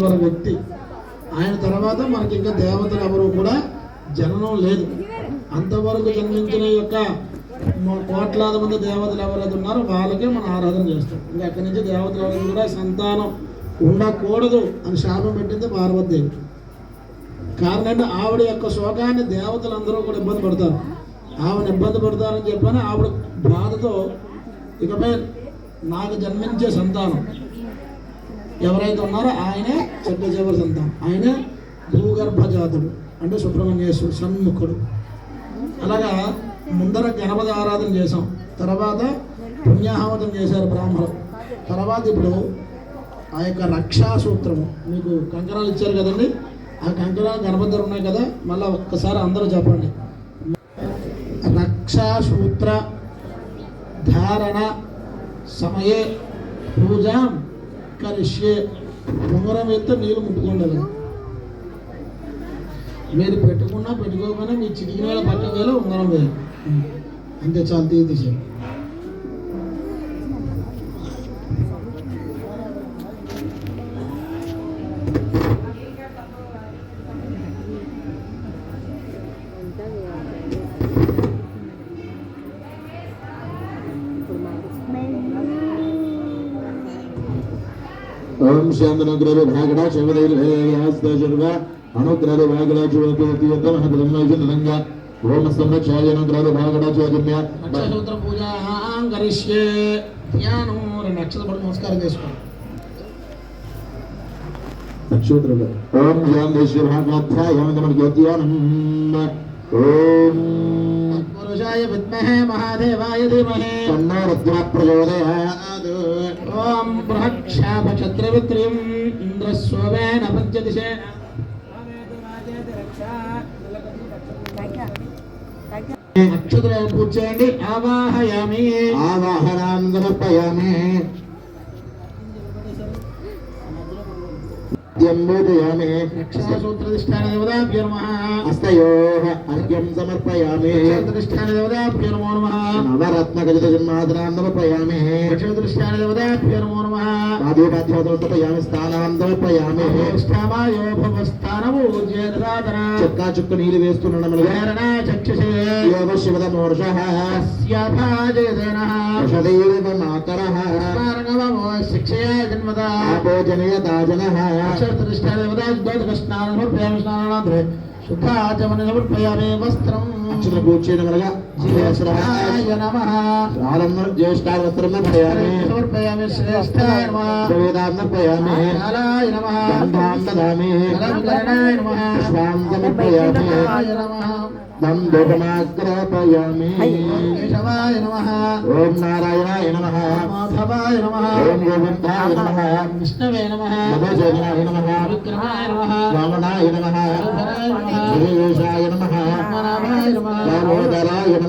మన వ్యక్తి. ఆయన తర్వాత మనకి ఇంకా దేవతలు ఎవరు కూడా జననం లేదు. అంతవరకు జన్మించిన యొక్క కోట్లాది మంది దేవతలు ఎవరైతే ఉన్నారో వాళ్ళకే మనం ఆరాధన చేస్తాం. ఇంకా అక్కడి నుంచి దేవతలు ఎవరు కూడా సంతానం ఉండకూడదు అని శాపం పెట్టింది పార్వతీదేవి. కారణం అంటే ఆవిడ యొక్క శోకాన్ని దేవతలందరూ కూడా ఇబ్బంది పడతారు. ఆవిడ ఇబ్బంది పడతారని చెప్పని ఆవిడ బాధతో ఇకపై నాకు జన్మించే సంతానం. ఎవరైతే ఉన్నారో ఆయనే చెట్ట చివరి సంతానం ఆయనే భూగర్భజాతుడు అంటే సుబ్రహ్మణ్యేశ్వరుడు సన్ముఖుడు అలాగా ముందర గణపతి ఆరాధన చేసాం తర్వాత పుణ్యాహవతం చేశారు బ్రాహ్మణులు. తర్వాత ఇప్పుడు ఆ యొక్క రక్షా సూత్రము. మీకు కంకణాలు ఇచ్చారు కదండి? ఆ కంకణాలు గణపతి ఉన్నాయి కదా? మళ్ళీ ఒక్కసారి అందరూ చెప్పండి. రక్షాసూత్ర ధారణ సమయే పూజ. షే ఉంగరం ఎత్తే నీళ్ళు ముట్టుకుండదు మీరు పెట్టుకున్నా పెట్టుకోకుండా మీ చిటికిన వేళ పక్క ఉంగరం వేయాలి అంతే చాలు Thank you. ఓం శాంతనుగ్రహ భాగడ శివదైర్భయాస్తర్వ అనుగ్రహ భాగడ శివతీయత మహద్రమ్మైజనంగ ఓం సంరక్షాయనుగ్రహ భాగడ చోదమ్య నక్షత్ర పూజ కరిష్యే ధ్యానం రెండు నక్షత్ర నమస్కారం చేసుకోండి నక్షత్రులు ఓం శాంతేశ్వర భాగాధ్యాయం జ్యోత్యానం ఓం పురుషాయ విద్మహే మహాదేవాయ ధీమహే తన్నో రుద్ర ప్రచోదయాత్ ఓం బృహక్షాపక్షత్రవిత్రియం ఇంద్రస్వవేన పంచదిశేన నక్షత్రాలు పూజ చేయండి ఆవాహయామి ఆవాహనాం సమర్పయామి హస్తయోః అర్ఘ్యం సమర్పయామి రక్షాధిష్టాన దేవతాభ్యో నమో. నమః నవరత్నగజిత జన్మాదనాం సమర్పయామి. రక్షాధిష్టాన దేవతాభ్యో నమో నమః. పాదోపాధ్యాతం సమర్పయామి స్థానాం జేదాదన చుక్కా చుక్క నీళ్ళు వేస్తున్నాడు యోగ శివద మూర్ష మాతరః స్మారణవమో శిక్షయా జన్మద ఆపో జనయతాజనః అక్షరధిష్టాన దేవతాద్వైత స్నానం సమర్పయామి స్నానానంతరే జ్యేష్ఠాయ నమః. జ్యేష్ఠాయ వస్త్రం సమర్పయామి శ్రేష్ఠాయ నమః. ప్రవేదాం సమర్పయామి కాలాయ నమః. గంధాం దదామి కలవికరణాయ నమః పుష్పాం సమర్పయామి నమః. కేశవాయ ఓం నారాయణాయ నమః. మాధవాయ నమః. ఓం గోవిందాయ నమః. విష్ణవే నమః. మధుజనాయ నమః. విక్రమాయ నమః. వామనాయ నమః. ధరాయ నమః. శ్రీవేశాయ నమః.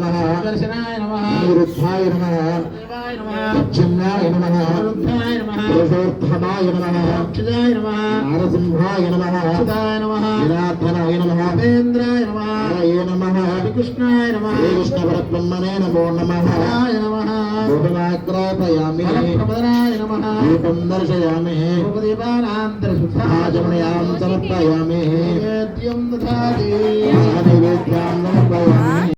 నమః నిరుద్ధాయ నమః. చిన్నాయ నమః. రుద్రాయ నమః. నారసింహాయ నమః. అచ్యుతాయ నమః. ఉపేంద్రాయ నమః హరయే నమః. శ్రీకృష్ణాయ నమః శ్రీకృష్ణ పరబ్రహ్మణే నమో. నమః నమః దీపం దర్శయామి. ఆచమనయాం సమర్పయామి. నైవేద్యాం సమర్పయామి.